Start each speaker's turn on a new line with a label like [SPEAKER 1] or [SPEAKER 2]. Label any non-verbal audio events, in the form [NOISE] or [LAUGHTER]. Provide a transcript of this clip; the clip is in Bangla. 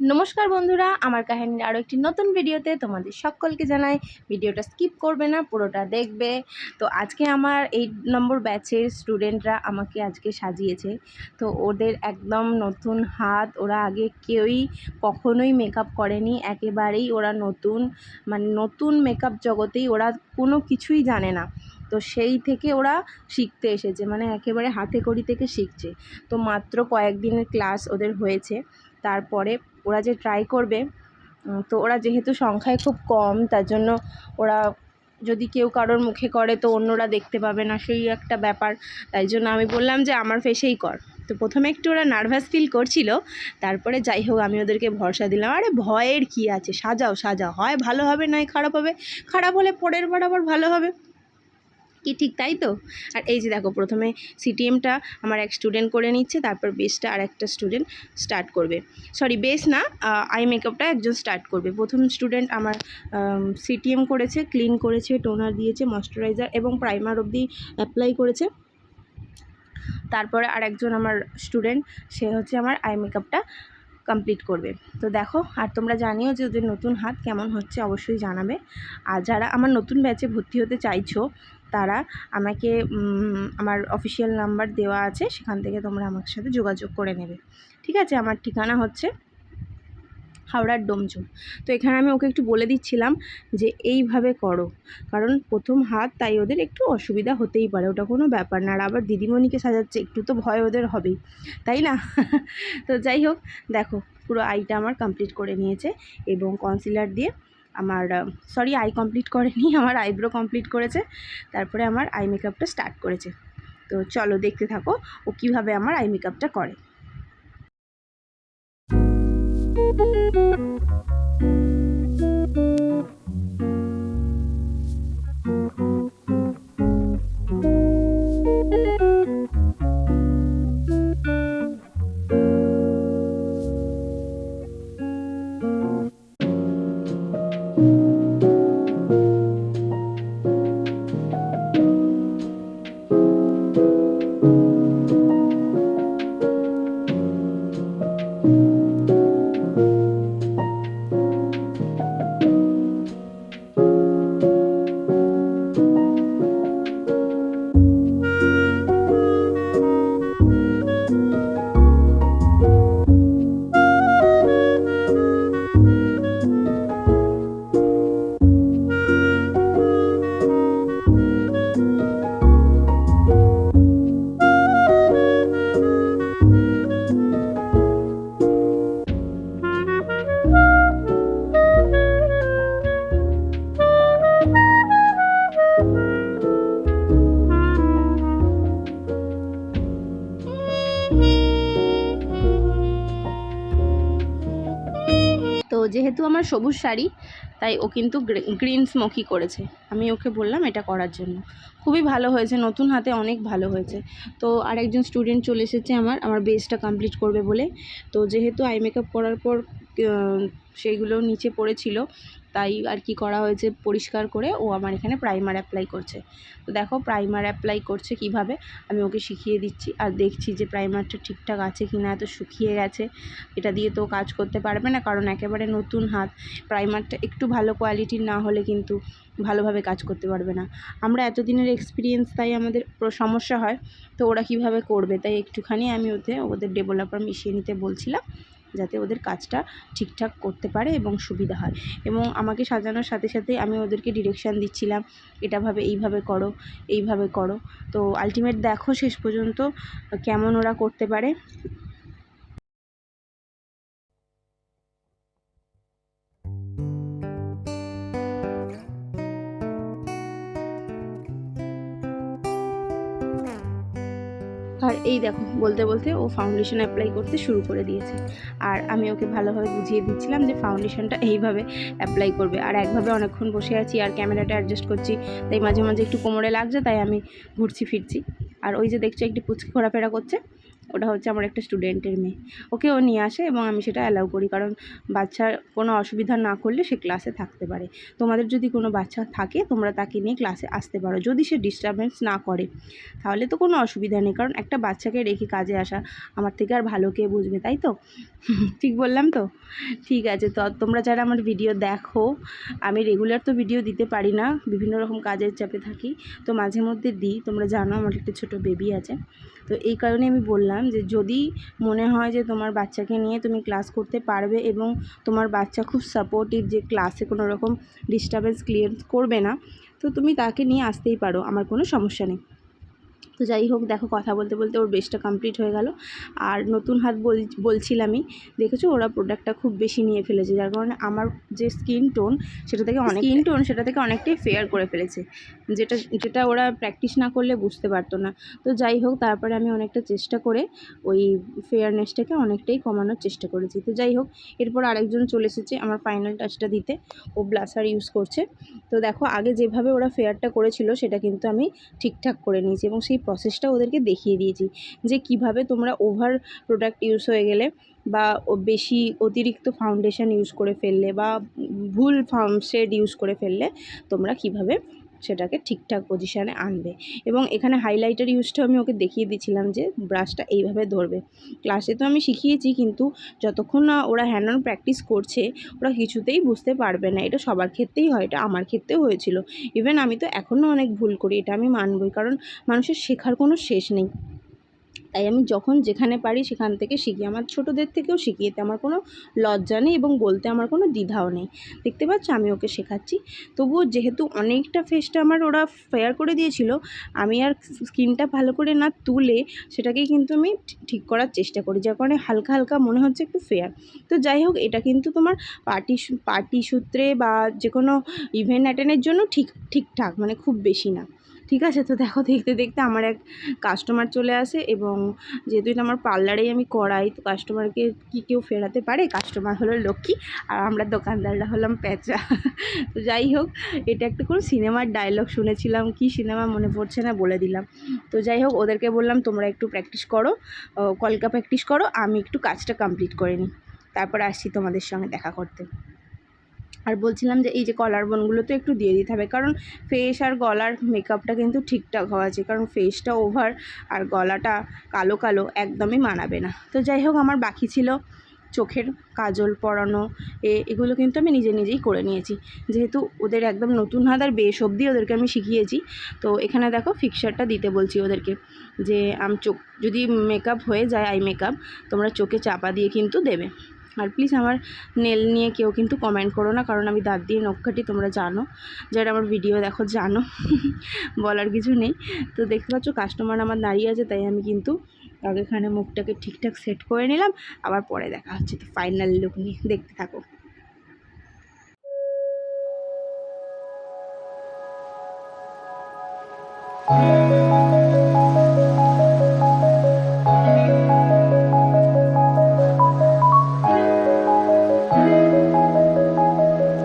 [SPEAKER 1] নমস্কার বন্ধুরা, আমার কাহিনীর আরও একটি নতুন ভিডিওতে তোমাদের সকলকে জানাই, ভিডিওটা স্কিপ করবে না, পুরোটা দেখবে। তো আজকে আমার এইট নম্বর ব্যাচের স্টুডেন্টরা আমাকে আজকে সাজিয়েছে। তো ওদের একদম নতুন হাত, ওরা আগে কেউই কখনোই মেকআপ করেনি, একেবারেই ওরা নতুন মানে নতুন মেকআপ জগতেই ওরা কোনো কিছুই জানে না। তো সেই থেকে ওরা শিখতে এসেছে মানে একেবারে হাতে কড়ি থেকে শিখছে। তো মাত্র কয়েকদিনের ক্লাস ওদের হয়েছে, তারপরে ওরা যে ট্রাই করবে তো ওরা যেহেতু সংখ্যায় খুব কম, তার জন্য ওরা যদি কেউ কারোর মুখে করে তো অন্যরা দেখতে পাবে না, সেই একটা ব্যাপার। তাই জন্য আমি বললাম যে আমার ফেসেই কর। তো প্রথমে একটু ওরা নার্ভাস ফিল করছিল, তারপরে যাই হোক আমি ওদেরকে ভরসা দিলাম। আরে ভয়ের কি আছে? সাজাও সাজাও। হয় ভালো হবে, নয় খারাপ হবে। খারাপ হলে পরের বার আবার ভালো হবে। কি ঠিক তাই তো? আর এই যে দেখো, প্রথমে সিটিএমটা আমার এক স্টুডেন্ট করে নিচ্ছে, তারপর বেসটা আর একটা স্টুডেন্ট স্টার্ট করবে। সরি বেস না আই মেকআপটা একজন স্টার্ট করবে। প্রথম স্টুডেন্ট আমার সিটিএম করেছে ক্লিন করেছে টোনার দিয়েছে ময়শ্চারাইজার এবং প্রাইমার অবধি অ্যাপ্লাই করেছে। তারপরে আর একজন আমার স্টুডেন্ট সে হচ্ছে আমার আই মেকআপটা কমপ্লিট করবে। তো দেখো, আর তোমরা জানিও যে ওদের নতুন হাত কেমন হচ্ছে, অবশ্যই জানাবে। আর যারা আমার নতুন ব্যাচে ভর্তি হতে চাইছো তারা আমাকে আমার অফিসিয়াল নাম্বার দেওয়া আছে, সেখান থেকে তোমরা আমার সাথে যোগাযোগ করে নেবে। ঠিক আছে? আমার ঠিকানা হচ্ছে হাওড়ার ডোমজুর তো এখানে আমি ওকে একটু বলে দিচ্ছিলাম যে এইভাবে করো। কারণ প্রথম হাত তাই ওদের একটু অসুবিধা হতেই পারে, ওটা কোনো ব্যাপার না। আর আবার দিদিমণিকে সাজাচ্ছে, একটু তো ভয় ওদের হবেই, তাই না? [LAUGHS] তো যাই হোক, দেখো, পুরো আইটা আমার কমপ্লিট করে নিয়েছে এবং কনসিলার দিয়ে আমার সরি আই কমপ্লিট করেনি, [LAUGHS] আমার আইব্রো কমপ্লিট করেছে, তারপরে আমার আই মেকআপটা স্টার্ট করেছে। তো চলো দেখতে থাকো, ও কীভাবে আমার আই মেকআপটা করে। যেহেতু আমার সবুজ শাড়ি, তাই ও কিন্তু গ্রিন স্মোকি করেছে। আমি ওকে বললাম এটা করার জন্য। খুবই ভালো হয়েছে, নতুন হাতে অনেক ভালো হয়েছে। তো আরেকজন স্টুডেন্ট চলে এসেছে আমার আমার বেসটা কমপ্লিট করবে বলে। তো যেহেতু আই মেকআপ করার পর সেইগুলো নিচে পড়েছিল তাই আর কি করা হয়েছে পরিষ্কার করে। ও আমার এখানে প্রাইমার অ্যাপ্লাই করছে। তো দেখো প্রাইমার অ্যাপ্লাই করছে কীভাবে? আমি ওকে শিখিয়ে দিচ্ছি আর দেখছি যে প্রাইমারটা ঠিকঠাক আছে কি না এত শুকিয়ে গেছে। এটা দিয়ে তো কাজ করতে পারবে না কারণ একেবারে নতুন হাত। প্রাইমারটা একটু ভালো কোয়ালিটির না হলে কিন্তু ভালোভাবে কাজ করতে পারবে না। আমরা এতদিনের এক্সপিরিয়েন্স তাই আমাদের সমস্যা হয়। তো ওরা কীভাবে করবে? তাই একটুখানি আমি ওতে, ওদের ডেভেলপার মিশিয়ে নিতে বলছিলাম। যাতে ওদের কাজটা ঠিকঠাক করতে পারে এবং সুবিধা হয়। এবং আমাকে সাজানোর সাথে সাথে আমি ওদেরকে ডিরেকশান দিচ্ছিলাম এটাভাবে এইভাবে করো এইভাবে করো। তো আলটিমেট দেখো শেষ পর্যন্ত কেমন ওরা করতে পারে। আর এই দেখো, বলতে বলতে ও ফাউন্ডেশন অ্যাপ্লাই করতে শুরু করে দিয়েছে। আর আমি ওকে ভালোভাবে বুঝিয়ে দিচ্ছিলাম যে ফাউন্ডেশনটা এইভাবে অ্যাপ্লাই করবে। আর একভাবে অনেকক্ষণ বসে আছি আর ক্যামেরাটা অ্যাডজাস্ট করছি, তাই মাঝে মাঝে একটু কোমরে লাগছে, তাই আমি ঘুরছি, ফিরছি। আর ওই যে দেখছ একটি পুচকি ঘোরাফেরা করছে, ওটা হচ্ছে আমার একটা স্টুডেন্টের মেয়ে। ওকে ও নিয়ে আসে এবং আমি সেটা অ্যালাউ করি, কারণ বাচ্চার কোনো অসুবিধা না করলে সে ক্লাসে থাকতে পারে। তোমাদের যদি কোনো বাচ্চা থাকে, তোমরা তাকে নিয়ে ক্লাসে আসতে পারো। যদি সে ডিস্টারবেন্স না করে, তাহলে তো কোনো অসুবিধা নেই, কারণ একটা বাচ্চাকে রেখে কাজে আসা আমার থেকে আর ভালো কে বুঝবে, তাই তো? ঠিক বললাম তো? ঠিক আছে, তো তোমরা যারা আমার ভিডিও দেখো, আমি রেগুলার তো ভিডিও দিতে পারি না, বিভিন্ন রকম কাজের চাপে থাকি, তো মাঝে মধ্যে দিই, তোমরা জানো আমার একটা ছোটো বেবি আছে। তো এই কারণে আমি বললাম যে যদি মনে হয় যে তোমার বাচ্চাকে নিয়ে তুমি ক্লাস করতে পারবে এবং তোমার বাচ্চা খুব সাপোর্টিভ যে ক্লাসে কোনো রকম ডিস্টারবেন্স ক্লিয়ার করবে না, তো তুমি তাকে নিয়ে আসতেই পারো, আমার কোনো সমস্যা নেই। তো যাই হোক, দেখো কথা বলতে বলতে ওর বেশটা কমপ্লিট হয়ে গেল। আর নতুন হাত বল, বলছিলামই, দেখেছ? ওরা প্রোডাক্টটা খুব বেশি নিয়ে ফেলেছে, যার কারণে আমার যে স্কিন টোন সেটা থেকে অনেক স্কিন টোন সেটা থেকে অনেকটাই ফেয়ার করে ফেলেছে। যেটা যেটা ওরা প্র্যাকটিস না করলে বুঝতে পারতো না। তো যাই হোক, তারপরে আমি অনেকটা চেষ্টা করে ওই ফেয়ারনেসটাকে অনেকটাই কমানোর চেষ্টা করেছি। তো যাই হোক, এরপর আরেকজন চলে এসেছে আমার ফাইনাল টাচটা দিতে। ও ব্লাসার ইউজ করছে। তো দেখো, আগে যেভাবে ওরা ফেয়ারটা করেছিল, সেটা কিন্তু আমি ঠিকঠাক করে নিয়েছি এবং সেই প্রসেসটা ওদেরকে দেখিয়ে দিয়েছি যে কীভাবে তোমরা ওভার প্রোডাক্ট ইউজ হয়ে গেলে বা বেশি অতিরিক্ত ফাউন্ডেশন ইউজ করে ফেললে বা ভুল শেড ইউজ করে ফেললে তোমরা কীভাবে সেটাকে ঠিকঠাক পজিশানে আনবে। এবং এখানে হাইলাইটার ইউজটা আমি ওকে দেখিয়ে দিয়েছিলাম যে ব্রাশটা এইভাবে ধরবে। ক্লাসে তো আমি শিখিয়েছি, কিন্তু যতক্ষণ না ওরা হ্যান্ড অন প্র্যাকটিস করছে, ওরা কিছুতেই বুঝতে পারবে না। এটা সবার ক্ষেত্রেই হয়, এটা আমার ক্ষেত্রেও হয়েছিল। ইভেন আমি তো এখনও অনেক ভুল করি, এটা আমি মানবই। কারণ মানুষের শেখার কোনো শেষ নেই। তাই আমি যখন যেখানে পারি সেখান থেকে শিখি। আমার ছোটোদের থেকেও শিখিয়েতে আমার কোনো লজ্জা নেই এবং বলতে আমার কোনো দ্বিধাও নেই। দেখতে পাচ্ছ, আমি ওকে শেখাচ্ছি। তবুও যেহেতু অনেকটা ফেসটা আমার ওরা ফেয়ার করে দিয়েছিল, আমি আর স্কিনটা ভালো করে না তুলে সেটাকেই কিন্তু আমি ঠিক করার চেষ্টা করি, যার কারণে হালকা হালকা মনে হচ্ছে একটু ফেয়ার তো যাই হোক, এটা কিন্তু তোমার পার্টি পার্টি সূত্রে বা যে কোনো ইভেন্ট অ্যাটেন্ডের জন্য ঠিক, ঠিকঠাক মানে খুব বেশি না। ঠিক আছে? তো দেখো, দেখতে দেখতে আমার এক কাস্টমার চলে আসে এবং যেহেতু এটা আমার পার্লারেই আমি করাই, তো কাস্টমারকে কি কেউ ফেরাতে পারে? কাস্টমার হলো লক্ষ্মী আর আমরা দোকানদাররা হলাম প্যাঁচা। তো যাই হোক, এটা একটা কোনো সিনেমার ডায়লগ শুনেছিলাম। কি সিনেমা মনে পড়ছে না বলে দিলাম। তো যাই হোক, ওদেরকে বললাম, তোমরা একটু প্র্যাকটিস করো কলকা প্র্যাকটিস করো, আমি একটু কাজটা কমপ্লিট করে নিই। তারপর আসছি তোমাদের সঙ্গে দেখা করতে। আর বলছিলাম যে এই যে কলার বোনগুলো তো একটু দিয়ে দিতে হবে, কারণ ফেস আর গলার মেকআপটা কিন্তু ঠিকঠাক হওয়া আছে কারণ ফেসটা ওভার আর গলাটা কালো কালো একদমই মানাবে না। তো যাই হোক, আমার বাকি ছিল চোখের কাজল পরানো, এ এগুলো কিন্তু আমি নিজে নিজেই করে নিয়েছি। যেহেতু ওদের একদম নতুন হাত আর বেশ অবধি ওদেরকে আমি শিখিয়েছি, তো এখানে দেখো ফিক্সারটা দিতে বলছি ওদেরকে, যে আম চোখ, যদি মেকআপ হয়ে যায় আই মেকআপ তোমরা চোখে চাপা দিয়ে কিন্তু দেবে। আর প্লিজ আমার নেল নিয়ে কেউ কিন্তু কমেন্ট করো না, কারণ আমি দাঁত দিয়ে নখ কাটি তোমরা জানো। যারা আমার ভিডিও দেখো জানো, [LAUGHS] বলার কিছু নেই। তো দেখতে পাচ্ছ কাস্টমার আমার দাঁড়িয়ে আছে, তাই আমি কিন্তু আগে এখানে মুখটাকে ঠিকঠাক সেট করে নিলাম। আবার পরে দেখা হচ্ছে, তো ফাইনাল লুক নিয়ে দেখতে থাকো।
[SPEAKER 2] Thank you.